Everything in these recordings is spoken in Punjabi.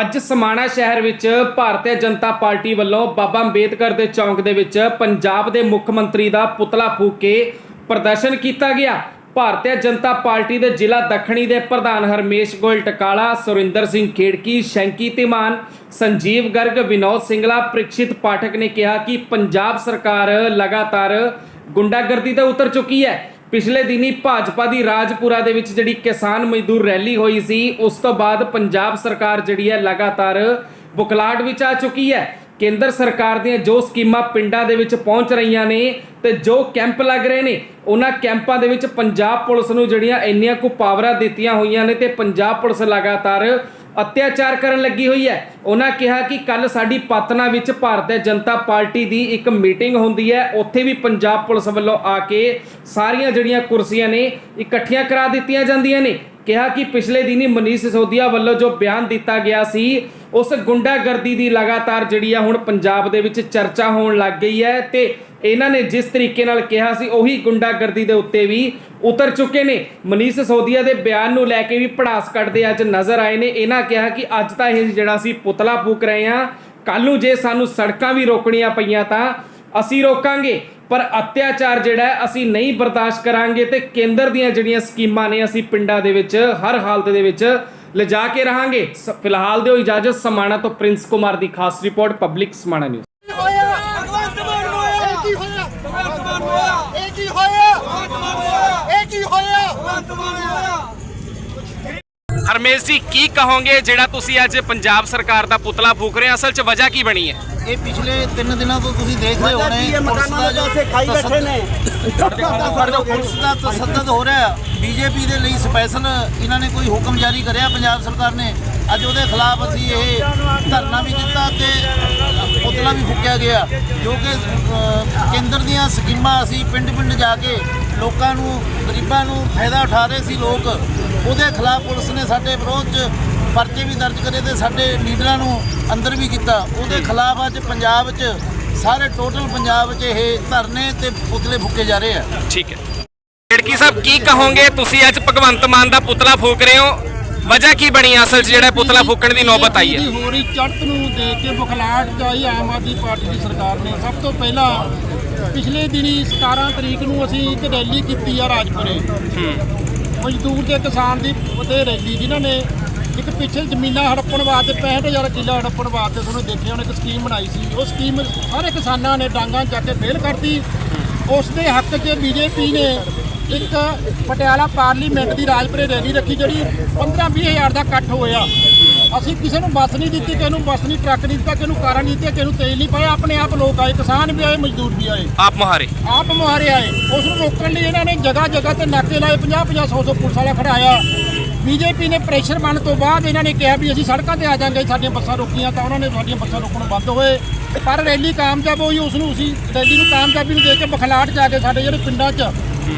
ਅੱਜ ਸਮਾਣਾ ਸ਼ਹਿਰ ਵਿੱਚ ਭਾਰਤੀ ਜਨਤਾ ਪਾਰਟੀ ਵੱਲੋਂ ਬਾਬਾ ਅੰਬੇਦਕਰ ਦੇ ਚੌਂਕ ਦੇ ਵਿੱਚ ਪੰਜਾਬ ਦੇ ਮੁੱਖ ਮੰਤਰੀ ਦਾ ਪੁਤਲਾ ਫੂਕ ਕੇ ਪ੍ਰਦਰਸ਼ਨ ਕੀਤਾ ਗਿਆ। ਭਾਰਤੀ ਜਨਤਾ ਪਾਰਟੀ ਦੇ ਜ਼ਿਲ੍ਹਾ ਦੱਖਣੀ ਦੇ ਪ੍ਰਧਾਨ ਹਰਮੇਸ਼ ਗੋਇਲ ਟਕਾਲਾ, ਸੁਰਿੰਦਰ ਸਿੰਘ ਖੇੜਕੀ, ਸ਼ੈਂਕੀ ਤਿਮਾਨ ਸੰਜੀਵ ਗਰਗ, ਵਿਨੋਦ ਸਿੰਗਲਾ, ਪ੍ਰੀਕਸ਼ਿਤ ਪਾਠਕ ਨੇ ਕਿਹਾ ਕਿ ਪੰਜਾਬ ਸਰਕਾਰ ਲਗਾਤਾਰ ਗੁੰਡਾਗਰਦੀ ਤੇ ਉਤਰ ਚੁੱਕੀ ਹੈ। ਪਿਛਲੇ ਦਿਨੀ ਭਾਜਪਾ ਦੀ ਰਾਜਪੁਰਾ ਦੇ ਵਿੱਚ ਜਿਹੜੀ ਕਿਸਾਨ ਮਜ਼ਦੂਰ ਰੈਲੀ ਹੋਈ ਸੀ, ਉਸ ਤੋਂ ਬਾਅਦ ਪੰਜਾਬ ਸਰਕਾਰ ਜਿਹੜੀ ਹੈ ਲਗਾਤਾਰ ਬੁਕਲਾਟ ਵਿੱਚ ਆ ਚੁੱਕੀ ਹੈ। ਕੇਂਦਰ ਸਰਕਾਰ ਦੀਆਂ ਜੋ ਸਕੀਮਾਂ ਪਿੰਡਾਂ ਦੇ ਵਿੱਚ ਪਹੁੰਚ ਰਹੀਆਂ ਨੇ ਤੇ ਜੋ ਕੈਂਪ ਲੱਗ ਰਹੇ ਨੇ, ਉਹਨਾਂ ਕੈਂਪਾਂ ਦੇ ਵਿੱਚ ਪੰਜਾਬ ਪੁਲਿਸ ਨੂੰ ਜਿਹੜੀਆਂ ਇੰਨੀਆਂ ਕੁ ਪਾਵਰਾਂ ਦਿੱਤੀਆਂ ਹੋਈਆਂ ਨੇ ਤੇ ਪੰਜਾਬ ਪੁਲਿਸ ਲਗਾਤਾਰ ਅਤਿਆਚਾਰ ਕਰਨ ਲੱਗੀ ਹੋਈ ਹੈ। ਉਹਨਾਂ ਕਿਹਾ ਕਿ ਕੱਲ ਸਾਡੀ ਪਤਨਾ ਵਿੱਚ ਭਾਰਤੀ ਜਨਤਾ ਪਾਰਟੀ ਦੀ ਇੱਕ ਮੀਟਿੰਗ ਹੁੰਦੀ ਹੈ। ਉੱਥੇ ਵੀ ਪੰਜਾਬ ਪੁਲਿਸ ਵੱਲੋਂ ਆ ਕੇ ਸਾਰੀਆਂ ਜਿਹੜੀਆਂ ਕੁਰਸੀਆਂ ਨੇ ਇਕੱਠੀਆਂ ਕਰਾ ਦਿੱਤੀਆਂ ਜਾਂਦੀਆਂ ਨੇ। ਕਿਹਾ ਕਿ ਪਿਛਲੇ ਦਿਨੀ ਮਨੀਸ਼ ਸਿਸੋਦੀਆ ਵੱਲੋਂ ਜੋ ਬਿਆਨ ਦਿੱਤਾ ਗਿਆ ਸੀ, ਉਸ ਗੁੰਡਾਗਰਦੀ ਦੀ ਲਗਾਤਾਰ ਜਿਹੜੀ ਆ ਹੁਣ ਪੰਜਾਬ ਦੇ ਵਿੱਚ ਚਰਚਾ ਹੋਣ ਲੱਗ ਗਈ ਹੈ ਤੇ ਇਹਨਾਂ ਨੇ ਜਿਸ ਤਰੀਕੇ ਨਾਲ ਕਿਹਾ ਸੀ, ਉਹੀ ਗੁੰਡਾਗਰਦੀ ਦੇ ਉੱਤੇ ਵੀ ਉਤਰ ਚੁੱਕੇ ਨੇ। ਮਨੀਸ਼ ਸੋਦੀਆ ਦੇ ਬਿਆਨ ਨੂੰ ਲੈ ਕੇ ਵੀ ਪੜਾਸ ਕੱਢਦੇ ਅੱਜ ਨਜ਼ਰ ਆਏ ਨੇ। ਇਹਨਾਂ ਕਿਹਾ ਕਿ ਅੱਜ ਤਾਂ ਇਹ ਜਿਹੜਾ ਸੀ ਪੁਤਲਾ ਫੂਕ ਰਹੇ ਹਾਂ ਕੱਲ ਨੂੰ ਜੇ ਸਾਨੂੰ ਸੜਕਾਂ ਵੀ ਰੋਕਣੀਆਂ ਪਈਆਂ ਤਾਂ ਅਸੀਂ ਰੋਕਾਂਗੇ। ਪਰ ਅਤਿਆਚਾਰ ਜਿਹੜਾ ਅਸੀਂ ਨਹੀਂ ਬਰਦਾਸ਼ਤ ਕਰਾਂਗੇ ਤੇ ਕੇਂਦਰ ਦੀਆਂ ਜਿਹੜੀਆਂ ਸਕੀਮਾਂ ਨੇ ਅਸੀਂ ਪਿੰਡਾਂ ਦੇ ਵਿੱਚ, ਹਰ ਹਾਲਤ ਦੇ ਵਿੱਚ ਲਿਜਾ ਕੇ ਰਹਾਂਗੇ। ਸ- ਫਿਲਹਾਲ ਦਿਓ ਇਜਾਜ਼ਤ ਸਮਾਣਾ ਤੋਂ ਪ੍ਰਿੰਸ ਕੁਮਾਰ ਦੀ ਖਾਸ ਰਿਪੋਰਟ, ਪਬਲਿਕ ਸਮਾਣਾ ਨਿਊਜ਼ ਹੋਇਆ ਭਗਵੰਤ ਮਾਨ ਹੋਇਆ ਇਹ ਕੀ ਹੋਇਆ ਭਗਵੰਤ ਮਾਨ ਹੋਇਆ ਇਹ ਕੀ ਹੋਇਆ ਭਗਵੰਤ ਮਾਨ ਹੋਇਆ ਇਹ ਕੀ ਹੋਇਆ ਭਗਵੰਤ ਮਾਨ ਹੋਇਆ ਹਰਮੇਸ਼ ਜੀ ਕੀ ਕਹੋਗੇ ਜਿਹੜਾ ਤੁਸੀਂ ਅੱਜ ਪੰਜਾਬ ਸਰਕਾਰ ਦਾ ਪੁਤਲਾ ਫੂਕ ਰਹੇ ਹੋ? ਅਸਲ 'ਚ ਵਜ੍ਹਾ ਕੀ ਬਣੀ ਹੈ? ਇਹ ਪਿਛਲੇ 3 ਦਿਨਾਂ ਤੋਂ ਤੁਸੀਂ ਦੇਖ ਰਹੇ ਹੋਣੇ ਪੁਲਿਸ ਦਾ ਜੋ ਖਾਈ ਬੈਠੇ ਨੇ। ਪੁਲਿਸ ਦਾ ਤਸੱਦਦ ਹੋ ਰਿਹਾ। ਬੀਜੇਪੀ ਦੇ ਲਈ ਸਪੈਸ਼ਲ ਇਹਨਾਂ ਨੇ ਕੋਈ ਹੁਕਮ ਜਾਰੀ ਕਰਿਆ ਪੰਜਾਬ ਸਰਕਾਰ ਨੇ। ਅੱਜ ਉਹਦੇ ਖਿਲਾਫ ਅਸੀਂ ਇਹ ਧਰਨਾ ਵੀ ਦਿੱਤਾ ਤੇ ਪੁਤਲਾ ਵੀ ਫੂਕਿਆ ਗਿਆ ਜੋ ਕਿ ਕੇਂਦਰ ਦੀਆਂ ਸਕੀਮਾਂ ਅਸੀਂ ਪਿੰਡ-ਪਿੰਡ ਜਾ ਕੇ ਲੋਕਾਂ ਨੂੰ, ਗਰੀਬਾਂ ਨੂੰ ਫਾਇਦਾ ਉਠਾ ਰਹੇ ਸੀ ਲੋਕ, ਉਹਦੇ ਖਿਲਾਫ ਪੁਲਿਸ ਨੇ ਸਾਡੇ ਵਿਰੋਧ 'ਚ ਪਰਚੇ ਵੀ ਦਰਜ ਕਰੇ ਤੇ ਸਾਡੇ ਲੀਡਰਾਂ ਨੂੰ ਅੰਦਰ ਵੀ ਕੀਤਾ। ਉਹਦੇ ਖਿਲਾਫ ਅੱਜ ਪੰਜਾਬ 'ਚ ਸਾਰੇ ਟੋਟਲ ਪੰਜਾਬ 'ਚ ਇਹ ਧਰਨੇ ਤੇ ਪੁਤਲੇ ਫੂਕੇ ਜਾ ਰਹੇ ਆ। ਠੀਕ ਹੈ। ਖੇੜਕੀ ਸਾਹਿਬ, ਕੀ ਕਹੋਗੇ? ਤੁਸੀਂ ਅੱਜ ਭਗਵੰਤ ਮਾਨ ਦਾ ਪੁਤਲਾ ਫੂਕ ਰਹੇ ਹੋ। ਵਜ੍ਹਾ ਕੀ ਬਣੀ ਅਸਲ 'ਚ ਜਿਹੜਾ ਪੁਤਲਾ ਫੂਕਣ ਦੀ ਨੌਬਤ ਆਈ ਹੈ। ਇਹਦੀ ਹੋ ਰਹੀ ਚੜ੍ਹਤ ਨੂੰ ਦੇਖ ਕੇ ਬੁਖਲਾਹਟ ਜਾਈ ਆਮ ਆਦਮੀ ਪਾਰਟੀ ਦੀ ਸਰਕਾਰ ਨੇ। ਸਭ ਤੋਂ ਪਹਿਲਾਂ ਪਿਛਲੇ ਦਿਨੀ 17 ਤਰੀਕ ਨੂੰ ਅਸੀਂ ਇੱਕ ਰੈਲੀ ਕੀਤੀ ਆ ਰਾਜਪੁਰੇ। ਮਜ਼ਦੂਰ ਤੇ ਕਿਸਾਨ ਦੀ ਉਹਦੇ ਰੈਲੀ ਜਿਨ੍ਹਾਂ ਨੇ ਇੱਕ ਪਿੱਛੇ ਜ਼ਮੀਨਾਂ ਹੜੱਪਣ ਵਾਸਤੇ 65000 ਕਿੱਲਾ ਹੜੱਪਣ ਵਾਸਤੇ ਤੁਹਾਨੂੰ ਦੇਖਿਆ ਉਹਨੇ ਇੱਕ ਸਕੀਮ ਬਣਾਈ ਸੀ। ਉਹ ਸਕੀਮ ਸਾਰੇ ਕਿਸਾਨਾਂ ਨੇ ਡਾਂਗਾਂ ਚੱਕ ਕੇ ਫੇਲ ਕਰਤੀ ਉਸ ਦੇ ਹੱਕ 'ਚ ਬੀਜੇਪੀ ਨੇ ਇੱਕ ਪਟਿਆਲਾ ਪਾਰਲੀਮੈਂਟ ਦੀ ਰਾਜਪੁਰੇ ਰੈਲੀ ਰੱਖੀ ਜਿਹੜੀ 15-20 ਹਜ਼ਾਰ ਦਾ ਇਕੱਠ ਹੋਇਆ। ਅਸੀਂ ਕਿਸੇ ਨੂੰ ਬੱਸ ਨਹੀਂ ਦਿੱਤੀ ਕਿਸੇ ਨੂੰ ਬੱਸ ਨਹੀਂ ਟਰੱਕ ਨਹੀਂ ਦਿੱਤਾ ਕਿਸੇ ਨੂੰ ਕਾਰਾਂ ਨਹੀਂ ਦਿੱਤੀਆਂ ਕਿਸੇ ਨੂੰ ਤੇਲ ਨਹੀਂ ਪਾਇਆ। ਆਪਣੇ ਆਪ ਲੋਕ ਆਏ ਕਿਸਾਨ ਵੀ ਆਏ ਮਜ਼ਦੂਰ ਵੀ ਆਏ। ਆਪ ਮੁਹਾਰੇ। ਆਪ ਮੁਹਾਰੇ ਆਏ। ਉਸ ਨੂੰ ਰੋਕਣ ਲਈ ਇਹਨਾਂ ਨੇ ਜਗ੍ਹਾ ਜਗ੍ਹਾ ਤੇ ਨਾਕੇ ਲਾਏ 50 50 100 100 ਪੁਲਿਸ ਵਾਲਾ ਖੜਾਇਆ ਬੀਜੇਪੀ ਨੇ ਪ੍ਰੈਸ਼ਰ ਬਣਨ ਤੋਂ ਬਾਅਦ ਇਹਨਾਂ ਨੇ ਕਿਹਾ ਵੀ ਅਸੀਂ ਸੜਕਾਂ ਤੇ ਆ ਜਾਾਂਗੇ ਸਾਡੀਆਂ ਬੱਸਾਂ ਰੋਕੀਆਂ ਤਾਂ ਉਹਨਾਂ ਨੇ ਸਾਡੀਆਂ ਬੱਸਾਂ ਰੋਕਣੋਂ ਬੰਦ ਹੋਏ। ਪਰ ਰੈਲੀ ਕਾਮਯਾਬ ਹੋਈ ਉਸ ਨੂੰ ਅਸੀਂ ਰੈਲੀ ਨੂੰ ਕਾਮਯਾਬੀ ਨੂੰ ਦੇ ਕੇ ਬਖਲਾਟ ਜਾ ਕੇ ਸਾਡੇ ਜਿਹੜੇ ਪਿੰਡਾਂ 'ਚ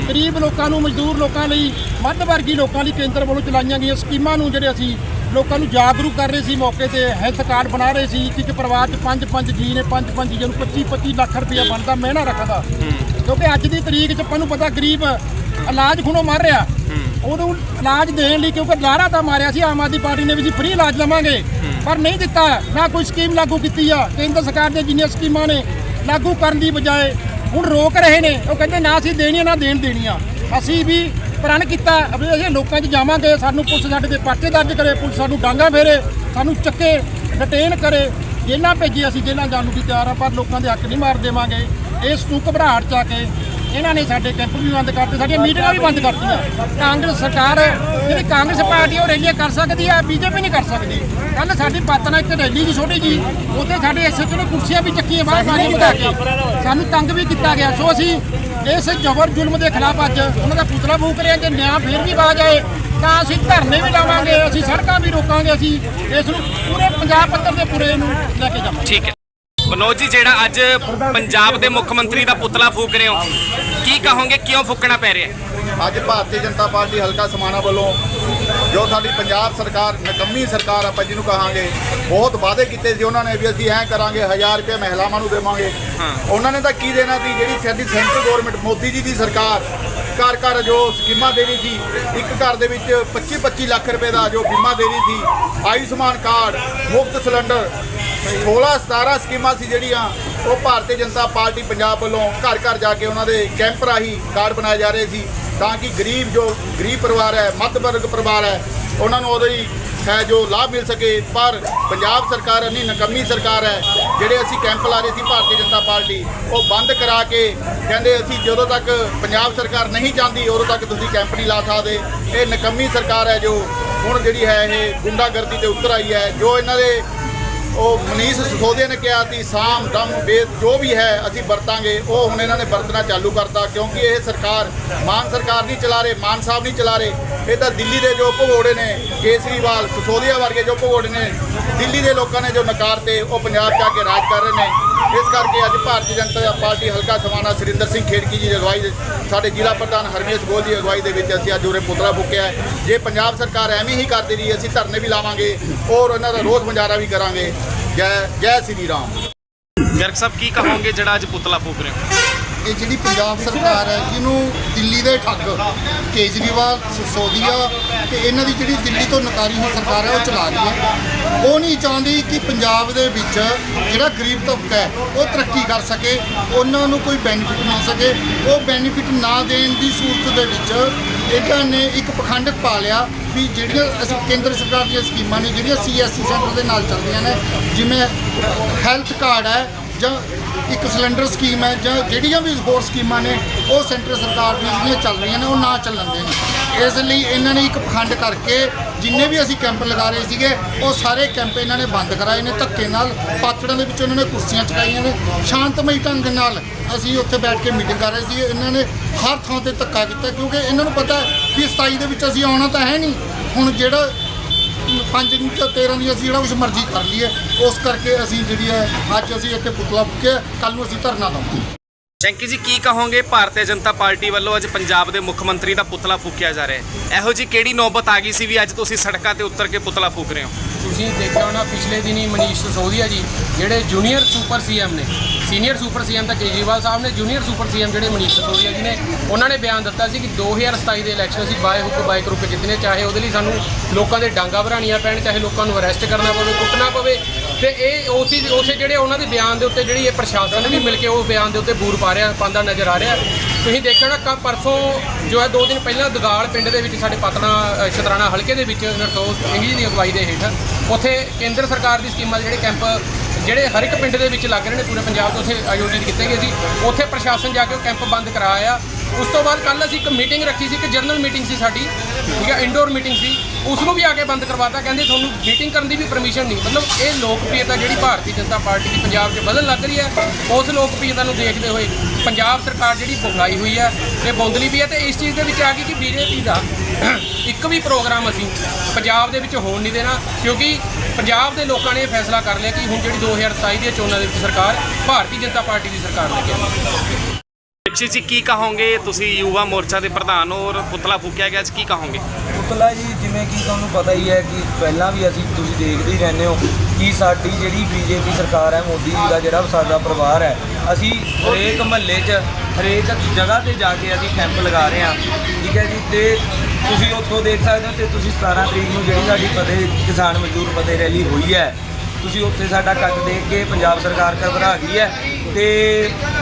ਗਰੀਬ ਲੋਕਾਂ ਨੂੰ ਮਜ਼ਦੂਰ ਲੋਕਾਂ ਲਈ ਮੱਧ ਵਰਗੀ ਲੋਕਾਂ ਲਈ ਕੇਂਦਰ ਵੱਲੋਂ ਚਲਾਈਆਂ ਗਈਆਂ ਸਕੀਮਾਂ ਨੂੰ ਜਿਹੜੇ ਅਸੀਂ ਲੋਕਾਂ ਨੂੰ ਜਾਗਰੂਕ ਕਰ ਰਹੇ ਸੀ ਮੌਕੇ ਤੇ ਹੈਲਥ ਕਾਰਡ ਬਣਾ ਰਹੇ ਸੀ ਕਿ ਇੱਕ ਪਰਿਵਾਰ 'ਚ ਪੰਜ ਪੰਜ ਜੀ ਨੇ ਪੰਜ ਪੰਜ ਜੀ ਨੂੰ 25 25 ਲੱਖ ਰੁਪਇਆ ਬਣਦਾ ਮਹਿਣਾ ਰੱਖਦਾ। ਕਿਉਂਕਿ ਅੱਜ ਦੀ ਤਰੀਕ 'ਚ ਆਪਾਂ ਨੂੰ ਪਤਾ ਗਰੀਬ ਇਲਾਜ ਖੁਣੋਂ ਮਰ ਰਿਹਾ। ਉਹਨੂੰ ਇਲਾਜ ਦੇਣ ਲਈ ਕਿਉਂਕਿ ਲਾਰਾ ਤਾਂ ਮਾਰਿਆ ਸੀ ਆਮ ਆਦਮੀ ਪਾਰਟੀ ਨੇ ਵੀ ਜੀ ਫ੍ਰੀ ਇਲਾਜ ਲਵਾਂਗੇ। ਪਰ ਨਹੀਂ ਦਿੱਤਾ ਨਾ ਕੋਈ ਸਕੀਮ ਲਾਗੂ ਕੀਤੀ ਆ। ਕੇਂਦਰ ਸਰਕਾਰ ਦੀਆਂ ਜਿੰਨੀਆਂ ਸਕੀਮਾਂ ਨੇ ਲਾਗੂ ਕਰਨ ਦੀ ਬਜਾਏ ਹੁਣ ਰੋਕ ਰਹੇ ਨੇ। ਉਹ ਕਹਿੰਦੇ, ਨਾ ਅਸੀਂ ਦੇਣੀਆਂ, ਨਾ ਦੇਣ ਦੇਣੀਆਂ। ਅਸੀਂ ਵੀ ਪ੍ਰਣ ਕੀਤਾ। ਵੀ ਅਸੀਂ ਲੋਕਾਂ 'ਚ ਜਾਵਾਂਗੇ। ਸਾਨੂੰ ਪੁਲਿਸ ਸਾਡੇ ਤੇ ਪਰਚੇ ਦਰਜ ਕਰੇ। ਪੁਲਿਸ ਸਾਨੂੰ ਡਾਂਗਾ ਫੇਰੇ। ਸਾਨੂੰ ਚੱਕੇ, ਡਿਟੇਨ ਕਰੇ। ਜੇਲ੍ਹਾਂ ਭੇਜੀ ਅਸੀਂ। ਜੇਲ੍ਹਾਂ ਜਾਣ ਨੂੰ ਵੀ ਤਿਆਰ ਆ, ਪਰ ਲੋਕਾਂ ਦੇ ਹੱਕ ਨਹੀਂ ਮਾਰ ਦੇਵਾਂਗੇ। ਇਸ ਨੂੰ ਘਬਰਾਹਟ ਚ ਆ ਕੇ ਇਹਨਾਂ ਨੇ ਸਾਡੇ ਕੈਂਪ ਵੀ ਬੰਦ ਕਰਤੇ, ਸਾਡੀਆਂ ਮੀਟਿੰਗਾਂ ਵੀ ਬੰਦ ਕਰਤੀਆਂ। ਕਾਂਗਰਸ ਸਰਕਾਰ, ਜਿਹੜੀ ਕਾਂਗਰਸ ਪਾਰਟੀ ਉਹ ਰੈਲੀਆਂ ਕਰ ਸਕਦੀ ਆ, ਬੀਜੇਪੀ ਨਹੀਂ ਕਰ ਸਕਦੀ। ਕੱਲ ਸਾਡੀ ਪਾਤਨਾ ਇੱਕ ਰੈਲੀ ਦੀ ਛੋਟੀ ਜੀ, ਉੱਥੇ ਸਾਡੇ ਐਸਐਚਓ ਨੇ ਕੁਰਸੀਆਂ ਵੀ ਚੱਕੀਆਂ, ਬਾਹਰ ਮਾਰੀ ਬੁਲਾ ਕੇ। ਸਾਨੂੰ ਤੰਗ ਵੀ ਕੀਤਾ ਗਿਆ। ਸੋ ਅਸੀਂ ਇਸ ਜ਼ਬਰ ਜ਼ੁਲਮ ਦੇ ਖਿਲਾਫ ਅੱਜ ਉਹਨਾਂ ਦਾ ਪੁਤਲਾ ਫੂਕ ਰਹੇ ਹਾਂ ਜੇ ਨਿਆਂ ਫੇਰ ਵੀ ਬਾਜ ਆਏ। ਤਾਂ ਅਸੀਂ ਧਰਨੇ ਵੀ ਲਾਵਾਂਗੇ, ਅਸੀਂ ਸੜਕਾਂ ਵੀ ਰੋਕਾਂਗੇ, ਅਸੀਂ ਇਸ ਨੂੰ ਪੂਰੇ ਪੰਜਾਬ ਪੱਧਰ ਦੇ ਪੂਰੇ ਨੂੰ ਲੈ ਕੇ ਜਾਵਾਂਗੇ। ਠੀਕ ਹੈ। ਮਨੋਜ ਜੀ ਜਿਹੜਾ ਅੱਜ ਪੰਜਾਬ ਦੇ ਮੁੱਖ ਮੰਤਰੀ ਦਾ ਪੁਤਲਾ ਫੂਕ ਰਹੇ ਹੋ ਕੀ ਕਹੋਗੇ ਕਿਉਂ ਫੂਕਣਾ ਪੈ ਰਿਹਾ? ਹੈ ਅੱਜ ਭਾਰਤੀ ਜਨਤਾ ਪਾਰਟੀ ਹਲਕਾ ਸਮਾਣਾ ਵੱਲੋਂ ਜੋ ਸਾਡੀ ਪੰਜਾਬ ਸਰਕਾਰ ਨਕੰਮੀ ਸਰਕਾਰ ਆਪਾਂ ਜਿਹਨੂੰ ਕਹਾਂਗੇ ਬਹੁਤ ਵਾਅਦੇ ਕੀਤੇ ਸੀ ਉਹਨਾਂ ਨੇ ਵੀ ਅਸੀਂ ਐਂ ਕਰਾਂਗੇ 1000 ਰੁਪਏ ਮਹਿਲਾਵਾਂ ਨੂੰ ਦੇਵਾਂਗੇ। ਉਹਨਾਂ ਨੇ ਤਾਂ ਕੀ ਦੇਣਾ ਸੀ ਜਿਹੜੀ ਸਾਡੀ ਸੈਂਟਰ ਗਵਰਨਮੈਂਟ ਮੋਦੀ ਜੀ ਦੀ ਸਰਕਾਰ ਘਰ ਘਰ ਜੋ ਸਕੀਮਾਂ ਦੇ ਰਹੀ ਸੀ, ਇੱਕ ਘਰ ਦੇ ਵਿੱਚ 25 25 ਲੱਖ ਰੁਪਏ ਦਾ ਜੋ ਬੀਮਾ ਦੇ ਰਹੀ ਸੀ, ਆਯੁਸ਼ਮਾਨ ਕਾਰਡ, ਮੁਫਤ ਸਿਲੰਡਰ 16 17 ਸਕੀਮਾਂ ਸੀ ਜਿਹੜੀਆਂ, ਉਹ ਭਾਰਤੀ ਜਨਤਾ ਪਾਰਟੀ ਪੰਜਾਬ ਵੱਲੋਂ ਘਰ ਘਰ ਜਾ ਕੇ ਉਹਨਾਂ ਦੇ ਕੈਂਪ ਰਾਹੀਂ ਕਾਰਡ ਬਣਾਏ ਜਾ ਰਹੇ ਸੀ, ਤਾਂ ਕਿ ਗਰੀਬ ਜੋ ਗਰੀਬ ਪਰਿਵਾਰ ਹੈ ਮੱਧ ਵਰਗ ਪਰਿਵਾਰ ਹੈ, ਉਹਨਾਂ ਨੂੰ ਉਦੋਂ ਹੈ ਜੋ ਲਾਭ ਮਿਲ ਸਕੇ ਪਰ ਪੰਜਾਬ ਸਰਕਾਰ ਇੰਨੀ ਨਕੰਮੀ ਸਰਕਾਰ ਹੈ, ਜਿਹੜੇ ਅਸੀਂ ਕੈਂਪ ਲਾ ਰਹੇ ਸੀ ਭਾਰਤੀ ਜਨਤਾ ਪਾਰਟੀ, ਉਹ ਬੰਦ ਕਰਾ ਕੇ ਕਹਿੰਦੇ ਅਸੀਂ ਜਦੋਂ ਤੱਕ ਪੰਜਾਬ ਸਰਕਾਰ ਨਹੀਂ ਚਾਹੁੰਦੀ, ਉਦੋਂ ਤੱਕ ਤੁਸੀਂ ਕੈਂਪ ਨਹੀਂ ਲਾ ਸਕਦੇ। ਇਹ ਨਕੰਮੀ ਸਰਕਾਰ ਹੈ ਜੋ, ਹੁਣ ਜਿਹੜੀ ਹੈ ਇਹ ਗੁੰਡਾਗਰਦੀ ਤੇ ਉਤਰ ਆਈ ਹੈ, ਜੋ ਇਹਨਾਂ ਦੇ ਉਹ ਮਨੀਸ਼ ਸਿਸੋਦੀਆ ਨੇ ਕਿਹਾ ਸੀ, ਸਾਮ, ਦਮ ਵੇਦ ਜੋ ਵੀ ਹੈ, ਅਸੀਂ ਵਰਤਾਂਗੇ। ਉਹ ਹੁਣ ਇਹਨਾਂ ਨੇ ਵਰਤਣਾ ਚਾਲੂ ਕਰਤਾ, ਕਿਉਂਕਿ ਇਹ ਸਰਕਾਰ ਮਾਨ ਸਰਕਾਰ ਨਹੀਂ ਚਲਾ ਰਹੇ, ਮਾਨ ਸਾਹਿਬ ਨਹੀਂ ਚਲਾ ਰਹੇ। ਇਹ ਤਾਂ ਦਿੱਲੀ ਦੇ ਜੋ ਭਗੋੜੇ ਨੇ ਕੇਸਰੀਵਾਲ ਸਿਸੋਦੀਆ ਵਰਗੇ ਜੋ ਭਗੋੜੇ ਨੇ ਦਿੱਲੀ ਦੇ ਲੋਕਾਂ ਨੇ ਜੋ ਨਕਾਰਤੇ ਉਹ ਪੰਜਾਬ 'ਚ ਆ ਕੇ ਰਾਜ ਕਰ ਰਹੇ ਨੇ, ਇਸ ਕਰਕੇ ਅੱਜ ਭਾਰਤੀ ਜਨਤਾ ਪਾਰਟੀ ਹਲਕਾ ਸਮਾਣਾ ਸੁਰਿੰਦਰ ਸਿੰਘ ਖੇੜਕੀ ਜੀ ਦੀ ਅਗਵਾਈ ਦੇ ਸਾਡੇ ਜ਼ਿਲ੍ਹਾ ਪ੍ਰਧਾਨ ਹਰਮੇਸ਼ ਗੋਲ ਦੀ ਅਗਵਾਈ ਦੇ ਵਿੱਚ ਅਸੀਂ ਅੱਜ ਉਰੇ ਪੁਤਲਾ ਫੂਕਿਆ ਜੇ ਪੰਜਾਬ ਸਰਕਾਰ ਐਵੇਂ ਹੀ ਕਰਦੀ ਰਹੀ, ਅਸੀਂ ਧਰਨੇ ਵੀ ਲਾਵਾਂਗੇ ਔਰ ਉਹਨਾਂ ਦਾ ਰੋਸ ਮੁਜ਼ਾਹਰਾ ਵੀ ਕਰਾਂਗੇ। ਜੈ ਜੈ ਸ੍ਰੀ ਰਾਮ। ਗਰਗ ਸਾਹਿਬ, ਕੀ ਕਹੋਗੇ ਜਿਹੜਾ ਅੱਜ ਪੁਤਲਾ ਫੂਕ ਰਹੇ ਹੋ? ਇਹ ਜਿਹੜੀ ਪੰਜਾਬ ਸਰਕਾਰ ਹੈ, ਜਿਹਨੂੰ ਦਿੱਲੀ ਦੇ ਠੱਗ, ਕੇਜਰੀਵਾਲ ਸੋਦੀਆ ਤੇ ਇਹਨਾਂ ਦੀ ਜਿਹੜੀ ਦਿੱਲੀ ਤੋਂ ਨਕਾਰੀ ਹੋਈ ਸਰਕਾਰ ਹੈ, ਉਹ ਚਲਾ ਰਹੀ ਹੈ। ਉਹ ਨਹੀਂ ਚਾਹੁੰਦੀ ਕਿ ਪੰਜਾਬ ਦੇ ਵਿੱਚ ਜਿਹੜਾ ਗਰੀਬ ਤਬਕਾ ਹੈ, ਉਹ ਤਰੱਕੀ ਕਰ ਸਕੇ, ਉਹਨਾਂ ਨੂੰ ਕੋਈ ਬੈਨੀਫਿਟ ਮਿਲ ਸਕੇ। ਉਹ ਬੈਨੀਫਿਟ ਨਾ ਦੇਣ ਦੀ ਸੂਰਤ ਦੇ ਵਿੱਚ ਇਹਨਾਂ ਨੇ ਇੱਕ ਪਖੰਡ ਪਾ ਲਿਆ ਵੀ ਜਿਹੜੀਆਂ ਅਸੀਂ ਕੇਂਦਰ ਸਰਕਾਰ ਦੀਆਂ ਸਕੀਮਾਂ ਨੇ, ਜਿਹੜੀਆਂ ਸੀਐਸਸੀ ਸੈਂਟਰ ਦੇ ਨਾਲ ਚੱਲਦੀਆਂ ਨੇ, ਜਿਵੇਂ ਹੈਲਥ ਕਾਰਡ ਹੈ ਜਾਂ ਇੱਕ ਸਿਲੰਡਰ ਸਕੀਮ ਹੈ ਜਾਂ ਜਿਹੜੀਆਂ ਵੀ ਹੋਰ ਸਕੀਮਾਂ ਨੇ, ਉਹ ਸੈਂਟਰ ਸਰਕਾਰ ਦੀਆਂ ਜਿਹੜੀਆਂ ਚੱਲ ਰਹੀਆਂ ਨੇ, ਉਹ ਨਾ ਚੱਲਣ ਦੇਣ। ਇਸ ਲਈ ਇਹਨਾਂ ਨੇ ਇੱਕ ਪਖੰਡ ਕਰਕੇ ਜਿੰਨੇ ਵੀ ਅਸੀਂ ਕੈਂਪ ਲਗਾ ਰਹੇ ਸੀਗੇ, ਉਹ ਸਾਰੇ ਕੈਂਪ ਇਹਨਾਂ ਨੇ ਬੰਦ ਕਰਾਏ ਨੇ, ਧੱਕੇ ਨਾਲ ਪਾਤੜਾਂ ਦੇ ਵਿੱਚ ਇਹਨਾਂ ਨੇ ਕੁਰਸੀਆਂ ਚਕਾਈਆਂ ਨੇ। ਸ਼ਾਂਤਮਈ ਢੰਗ ਨਾਲ ਅਸੀਂ ਉੱਥੇ ਬੈਠ ਕੇ ਮੀਟਿੰਗ ਕਰ ਰਹੇ ਸੀ ਇਹਨਾਂ ਨੇ ਹਰ ਥਾਂ ਤੇ ਧੱਕਾ ਕੀਤਾ, ਕਿਉਂਕਿ ਇਹਨਾਂ ਨੂੰ ਪਤਾ ਹੈ ਕਿ 27 ਦੇ ਵਿੱਚ ਅਸੀਂ ਆਉਣਾ ਤਾਂ ਹੈ ਨਹੀਂ। ਹੁਣ ਜਿਹੜਾ ਪੰਜ ਦਿਨ ਤੋਂ 13 ਦੀ ਅਸੀਂ ਜਿਹੜਾ ਕੁਝ ਮਰਜ਼ੀ ਕਰ ਲਈਏ। ਉਸ ਕਰਕੇ ਅਸੀਂ ਜਿਹੜੀ ਹੈ, ਅੱਜ ਅਸੀਂ ਇੱਥੇ ਪੁਤਲਾ ਫੂਕਿਆ ਕੱਲ ਨੂੰ ਅਸੀਂ ਧਰਨਾ ਦਵਾਂਗੇ। ਚੈਂਕੀ ਜੀ, ਕੀ ਕਹੋਗੇ? ਭਾਰਤੀ ਜਨਤਾ ਪਾਰਟੀ ਵੱਲੋਂ ਅੱਜ ਪੰਜਾਬ ਦੇ ਮੁੱਖ ਮੰਤਰੀ ਦਾ ਪੁਤਲਾ ਫੂਕਿਆ ਜਾ ਰਿਹਾ ਹੈ। ਇਹੋ ਜੀ ਕਿਹੜੀ ਨੌਬਤ ਆ ਗਈ ਸੀ ਵੀ ਅੱਜ ਤੁਸੀਂ ਸੜਕਾਂ ਤੇ ਉਤਰ ਕੇ ਪੁਤਲਾ ਫੂਕ ਰਹੇ ਹੋ? ਤੁਸੀਂ ਦੇਖਿਆ ਹੋਣਾ, ਪਿਛਲੇ ਦਿਨੀ ਮਨੀਸ਼ ਸਿਸੋਦੀਆ ਜੀ, ਜਿਹੜੇ ਜੂਨੀਅਰ ਸੁਪਰ ਸੀਐਮ ਨੇ, ਸੀਨੀਅਰ ਸੁਪਰ ਸੀਐਮ ਤਾਂ ਕੇਜਰੀਵਾਲ ਸਾਹਿਬ ਨੇ, ਜੂਨੀਅਰ ਸੁਪਰ ਸੀਐਮ ਜਿਹੜੇ ਮਨੀਸ਼ ਸਿਸੋਦੀਆ ਜੀ ਨੇ, ਉਹਨਾਂ ਨੇ ਬਿਆਨ ਦਿੱਤਾ ਸੀ ਕਿ 2027 ਦੇ ਇਲੈਕਸ਼ਨ ਅਸੀਂ ਬਾਏ ਹੁੱਕ, ਬਾਏ ਕਰੁੱਪ ਜਿੱਤਨੇ ਚਾਹੇ ਉਹਦੇ ਲਈ ਸਾਨੂੰ ਲੋਕਾਂ ਦੇ ਡਾਂਗਾ ਭਰਾਣੀਆਂ ਪੈਣ, ਚਾਹੇ ਲੋਕਾਂ ਨੂੰ ਅਰੈਸਟ ਕਰਨਾ ਪਵੇ, ਕੁੱਟਣਾ ਪਵੇ ਤੇ ਇਹ ਉਸੇ ਉਸੇ ਜਿਹੜੇ ਉਹਨਾਂ ਦੇ ਬਿਆਨ ਦੇ ਉੱਤੇ ਜਿਹੜੀ ਇਹ ਪ੍ਰਸ਼ਾਸਨ ਵੀ ਮਿਲ ਕੇ ਉਹ ਬਿਆਨ ਦੇ ਉੱਤੇ ਬੂਰ ਪਾ ਰਿਹਾ ਪਾਉਂਦਾ ਨਜ਼ਰ ਆ ਰਿਹਾ। ਤੁਸੀਂ ਦੇਖਿਆ ਹੋਣਾ ਕੱਲ੍ਹ ਪਰਸੋਂ ਜੋ ਹੈ ਦੋ ਦਿਨ ਪਹਿਲਾਂ ਦਗਾਲ ਪਿੰਡ ਦੇ ਵਿੱਚ ਸਾਡੇ ਪਤਨਾ ਅ, ਸ਼ਤਰਾਣਾ ਹਲਕੇ ਦੇ ਵਿੱਚ ਨਰਸੋਸ ਸਿੰਘ ਜੀ ਦੀ ਅਗਵਾਈ ਦੇ ਹੇਠ ਉੱਥੇ ਕੇਂਦਰ ਸਰਕਾਰ ਦੀ ਸਕੀਮਾਂ ਦੇ ਜਿਹੜੇ ਕੈਂਪ ਜਿਹੜੇ ਹਰ ਇੱਕ ਪਿੰਡ ਦੇ ਵਿੱਚ ਲੱਗ ਰਹੇ ਨੇ ਪੂਰੇ ਪੰਜਾਬ ਤੋਂ ਉੱਥੇ ਆਯੋਜਿਤ ਕੀਤੇ ਗਏ ਸੀ। ਉੱਥੇ ਪ੍ਰਸ਼ਾਸਨ ਜਾ ਕੇ ਉਹ ਕੈਂਪ ਬੰਦ ਕਰਾਇਆ। ਉਸ ਤੋਂ ਬਾਅਦ ਕੱਲ ਅਸੀਂ ਇੱਕ ਮੀਟਿੰਗ ਰੱਖੀ ਸੀ, ਇੱਕ ਜਨਰਲ ਮੀਟਿੰਗ ਸੀ ਸਾਡੀ, ਠੀਕ ਹੈ ਇਨਡੋਰ ਮੀਟਿੰਗ ਸੀ। ਉਸ ਨੂੰ ਵੀ ਆ ਕੇ ਬੰਦ ਕਰਵਾਤਾ, ਕਹਿੰਦੇ ਤੁਹਾਨੂੰ ਮੀਟਿੰਗ ਕਰਨ ਦੀ ਵੀ ਪਰਮਿਸ਼ਨ ਨਹੀਂ। ਮਤਲਬ ਇਹ ਲੋਕਪ੍ਰਿਯਤਾ ਜਿਹੜੀ ਭਾਰਤੀ ਜਨਤਾ ਪਾਰਟੀ ਦੀ ਪੰਜਾਬ 'ਚ ਵਧਣ ਲੱਗ ਰਹੀ ਹੈ, ਉਸ ਲੋਕਪ੍ਰਿਯਤਾ ਨੂੰ ਦੇਖਦੇ ਹੋਏ ਪੰਜਾਬ ਸਰਕਾਰ ਜਿਹੜੀ ਬੁਗਾਈ ਹੋਈ ਹੈ ਤੇ ਬੌਂਦਲੀ ਵੀ ਹੈ ਤੇ ਇਸ ਚੀਜ਼ ਦੇ ਵਿੱਚ ਆ ਗਈ ਕਿ ਬੀਜੇਪੀ ਦਾ ਇੱਕ ਵੀ ਪ੍ਰੋਗਰਾਮ ਅਸੀਂ ਪੰਜਾਬ ਦੇ ਵਿੱਚ ਹੋਣ ਨਹੀਂ ਦੇਣਾ, ਕਿਉਂਕਿ ਪੰਜਾਬ ਦੇ ਲੋਕਾਂ ਨੇ ਇਹ ਫੈਸਲਾ ਕਰ ਲਿਆ ਕਿ ਹੁਣ ਜਿਹੜੀ 2027 ਦੀਆਂ ਚੋਣਾਂ ਦੇ ਵਿੱਚ ਸਰਕਾਰ, ਭਾਰਤੀ ਜਨਤਾ ਪਾਰਟੀ ਦੀ ਸਰਕਾਰ ਲੱਗੇ ਦੀਕਸ਼ਿਤ ਜੀ ਕੀ ਕਹੋਗੇ? ਤੁਸੀਂ ਯੁਵਾ ਮੋਰਚਾ ਦੇ ਪ੍ਰਧਾਨ ਹੋ ਔਰ ਪੁਤਲਾ ਫੂਕਿਆ ਗਿਆ, ਅੱਜ ਕੀ ਕਹੋਗੇ? ਪੁਤਲਾ ਜੀ, ਜਿਵੇਂ ਕਿ ਤੁਹਾਨੂੰ ਪਤਾ ਹੀ ਹੈ ਕਿ ਪਹਿਲਾਂ ਵੀ ਅਸੀਂ ਤੁਸੀਂ ਦੇਖਦੇ ਹੀ ਰਹਿੰਦੇ ਹੋ ਕਿ ਸਾਡੀ ਜਿਹੜੀ ਬੀਜੇਪੀ ਸਰਕਾਰ ਹੈ, ਮੋਦੀ ਜੀ ਦਾ ਜਿਹੜਾ ਸਾਡਾ ਪਰਿਵਾਰ ਹੈ, ਅਸੀਂ ਹਰੇਕ ਮਹੱਲੇ 'ਚ, ਹਰੇਕ ਜਗ੍ਹਾ ਤੇ ਜਾ ਕੇ ਅਸੀਂ ਕੈਂਪ ਲਗਾ ਰਹੇ ਹਾਂ। ਠੀਕ ਹੈ ਜੀ? ਤੇ ਤੁਸੀਂ ਉੱਥੋਂ ਦੇਖ ਸਕਦੇ ਹੋ ਤੇ ਤੁਸੀਂ 17 ਤਰੀਕ ਨੂੰ ਜਿਹੜੀ ਸਾਡੀ ਫਤਿਹ ਕਿਸਾਨ ਮਜ਼ਦੂਰ ਫਤਿਹ ਰੈਲੀ ਹੋਈ ਹੈ ਤੁਸੀਂ ਉੱਥੇ ਸਾਡਾ ਕੱਟ ਦੇਖ ਕੇ ਪੰਜਾਬ ਸਰਕਾਰ ਘਬਰਾ ਗਈ ਹੈ ਤੇ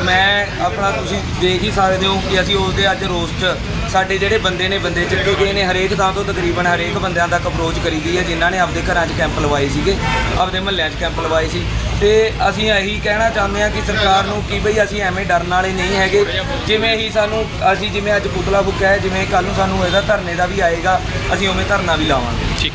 ਮੈਂ ਆਪਣਾ ਤੁਸੀਂ ਦੇਖ ਹੀ ਸਕਦੇ ਹੋ ਕਿ ਅਸੀਂ ਉਸ ਦੇ ਅੱਜ ਰੋਸ 'ਚ ਸਾਡੇ ਜਿਹੜੇ ਬੰਦੇ ਨੇ ਬੰਦੇ ਚੱਕੇ ਗਏ ਨੇ, ਹਰੇਕ ਥਾਂ ਤੋਂ ਤਕਰੀਬਨ ਹਰੇਕ ਬੰਦਿਆਂ ਤੱਕ ਅਪਰੋਚ ਕਰੀ ਗਈ ਹੈ, ਜਿਨ੍ਹਾਂ ਨੇ ਆਪਦੇ ਘਰਾਂ 'ਚ ਕੈਂਪ ਲਵਾਏ ਸੀਗੇ, ਆਪਦੇ ਮਹੱਲਿਆਂ 'ਚ ਕੈਂਪ ਲਵਾਏ ਸੀ। ਤੇ ਅਸੀਂ ਇਹੀ ਕਹਿਣਾ ਚਾਹੁੰਦੇ ਹਾਂ ਕਿ ਸਰਕਾਰ ਨੂੰ ਕਿ ਬਈ ਅਸੀਂ ਐਵੇਂ ਡਰਨ ਵਾਲੇ ਨਹੀਂ ਹੈਗੇ, ਜਿਵੇਂ ਹੀ ਸਾਨੂੰ, ਅਸੀਂ ਜਿਵੇਂ ਅੱਜ ਪੁਤਲਾ ਫੁੱਕਿਆ ਹੈ, ਜਿਵੇਂ ਕੱਲ ਨੂੰ ਸਾਨੂੰ ਇਹਦਾ ਧਰਨੇ ਦਾ ਵੀ ਆਏਗਾ, ਅਸੀਂ ਉਵੇਂ ਧਰਨਾ ਵੀ ਲਾਵਾਂਗੇ। ਠੀਕ।